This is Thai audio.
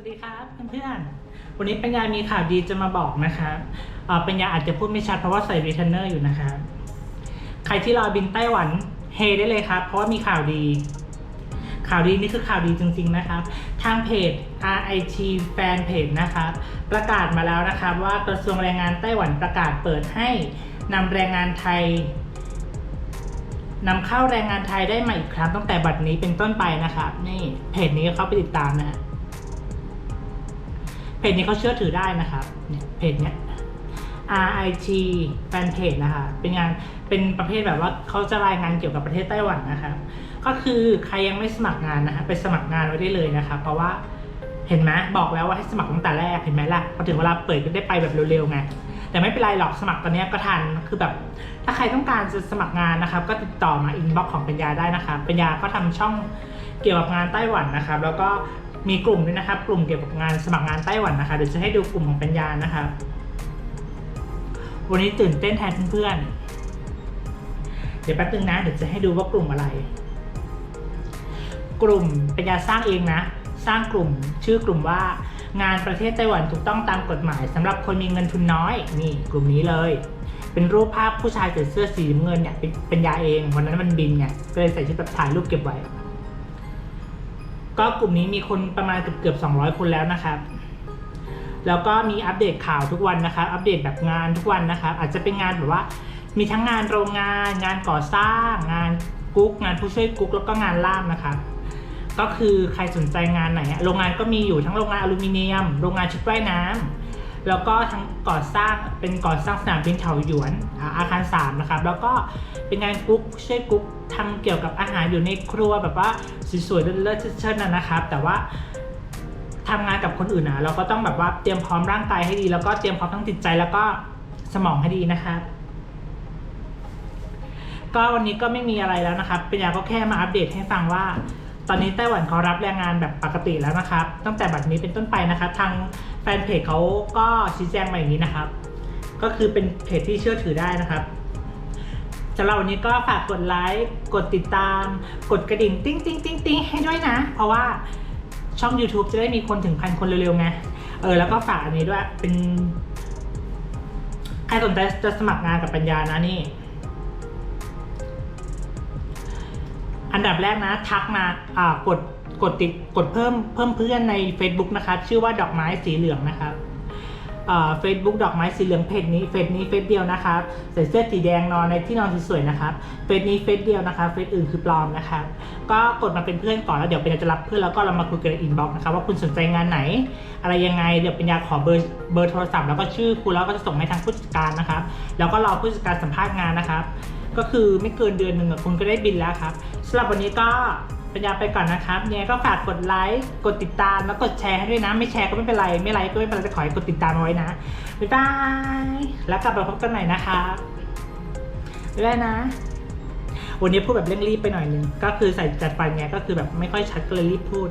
วัสดีครับเพื่อนๆวันนี้ปัญญามีข่าวดีจะมาบอกนะครับเปัญญาอาจจะพูดไม่ชัดเพราะว่าใส่รีเทนเนอร์อยู่นะครับ ใครที่รอบินไต้หวันเฮได้เลยครับ เพราะว่ามีข่าวดี ข่าวดีนี่คือข่าวดีจริง ๆนะครับ ทางเพจ RIT Fan Page นะครับ ประกาศมาแล้วนะครับ ว่ากระทรวงแรงงานไต้หวันประกาศเปิดให้นำแรงงานไทยนำเข้าแรงงานไทยได้ใหม่อีกครั้งตั้งแต่บัดนี้เป็นต้นไปนะครับนี่เพจนี้เข้าไปติดตามนะฮะ เพจนี้เขาเชื่อถือได้นะครับเนี่ยเพจเนี้ย RIT แฟนเพจนะคะเป็นงานเป็นประเภทแบบว่าเขาจะรายงานเกี่ยวกับประเทศไต้หวันนะครับก็คือใครยังไม่สมัครงานนะคะไปสมัครงานไว้ได้เลยนะครับเพราะว่าเห็นไหมบอกแล้วว่าให้สมัครตั้งแต่แรกเห็นไหมล่ะพอถึงเวลาเปิดก็ได้ไปแบบเร็วๆไงแต่ไม่เป็นไรหรอกสมัครตอนนี้ก็ทันคือแบบ ถ้าใครต้องการจะสมัครงานนะครับ ก็ติดต่อมาอินบ็อกของปัญญาได้นะครับปัญญาก็ทำช่องเกี่ยวกับงานไต้หวันนะครับ แล้วก็ มีกลุ่มด้วยนะครับ กลุ่มเกี่ยวกับงานสมัครงานไต้หวันนะคะเดี๋ยวจะให้ดูกลุ่มของปัญญานะครับวันนี้ตื่นเต้นแทนเพื่อนๆเดี๋ยวแป๊บนึงนะเดี๋ยวจะให้ดูว่ากลุ่มอะไร กลุ่มปัญญาสร้างเองนะ สร้างกลุ่มชื่อกลุ่มว่างานประเทศไต้หวันถูกต้องตามกฎหมายสำหรับคนมีเงินทุนน้อยนี่กลุ่มนี้เลย เป็นรูปภาพผู้ชายใส่เสื้อสีเงินเนี่ยเป็นป็นยาเองวันนั้นมันบินไงก็เลยใส่ชุดแบบถ่ายรูปเก็บไว้ ก็กลุ่มนี้มีคนประมาณเกือบเกือบ200 คนแล้วนะครับ แล้วก็มีอัปเดตข่าวทุกวันนะครับ อัปเดตแบบงานทุกวันนะครับ อาจจะเป็นงานแบบว่า มีทั้งงานโรงงาน งานก่อสร้าง งานกุ๊ก งานผู้ช่วยกุ๊ก แล้วก็งานล่ามนะครับ ก็คือใครสนใจงานไหน โรงงานก็มีอยู่ทั้งโรงงานอลูมิเนียม โรงงานชุดว่ายน้ำ แล้วก็ทั้งก่อสร้างเป็นก่อสร้างสนามบินเถาหยวนอาคารสามนะครับแล้วก็เป็นงานกุ๊กช่วยกุ๊กทำเกี่ยวกับอาหารอยู่ในครัวแบบว่าสวยๆเลิศๆเชิดๆนะนะครับ แต่ว่าทำงานกับคนอื่นนะเราก็ต้องแบบว่าเตรียมพร้อมร่างกายให้ดี แล้วก็เตรียมพร้อมทั้งจิตใจแล้วก็สมองให้ดีนะครับก็วันนี้ก็ไม่มีอะไรแล้วนะครับปัญญาก็แค่มาอัปเดตให้ฟังว่า ตอนนี้ไต้หวันเขารับแรงงานแบบปกติแล้วนะครับ ตั้งแต่บัดนี้เป็นต้นไปนะครับ ทางแฟนเพจเขาก็ชี้แจงมาอย่างนี้นะครับ ก็คือเป็นเพจที่เชื่อถือได้นะครับสำหรับวันนี้ก็ฝากกดไลค์ กดติดตาม กดกระดิ่งติ้งติ้งติ้งติ้งให้ด้วยนะ เพราะว่าช่อง YouTube จะได้มีคนถึงพันคนเร็วๆไง เออ แล้วก็ฝากอันนี้ด้วย เป็น ใครสนใจจะสมัครงานกับปัญญานะนี่ อันดับแรกนะทักมาอ่ากดกดติดกดเพิ่มเพิ่มเพื่อนใน Facebook นะคะชื่อว่าดอกไม้สีเหลืองนะครับเฟซบุ๊กดอกไม้สีเหลืองเพจนี้เฟซนี้เฟซเดียวนะครับใส่เสื้อสีแดงนอนในที่นอนสวยๆนะครับเฟซนี้เฟซเดียวนะคะเฟซอื่นคือปลอมนะครับก็กดมาเป็นเพื่อนก่อนแล้วเดี๋ยวเป็นญาจะรับเพื่อนแล้วก็เรามาคุยกันในอินบ็อกซ์นะครับว่าคุณสนใจงานไหน อะไรยังไงเดี๋ยวเป็นญาขอเบอร์เบอร์โทรศัพท์แล้วก็ชื่อคุณแล้วก็จะส่งให้ทางผู้จัดการนะครับแล้วก็รอผู้จัดการสัมภาษณ์งานนะครับ ก็คือไม่เกินเดือนหนึ่งคุณก็ได้บินแล้วครับสำหรับวันนี้ก็ปัญญาไปก่อนนะครับยังไงก็ฝากกดไลค์ กดติดตาม แล้วกดแชร์ให้ด้วยนะ ไม่แชร์ก็ไม่เป็นไร ไม่ไลค์ก็ไม่เป็นไรจะขอให้กดติดตามเอาไว้นะ บ๊ายบาย แล้วกลับมาพบกันใหม่นะครับบ๊ายบายนะ วันนี้พูดแบบเร่งรีบไปหน่อยนึง ก็คือใส่จัดฟันไงก็คือแบบไม่ค่อยชัดก็เลยรีบพูด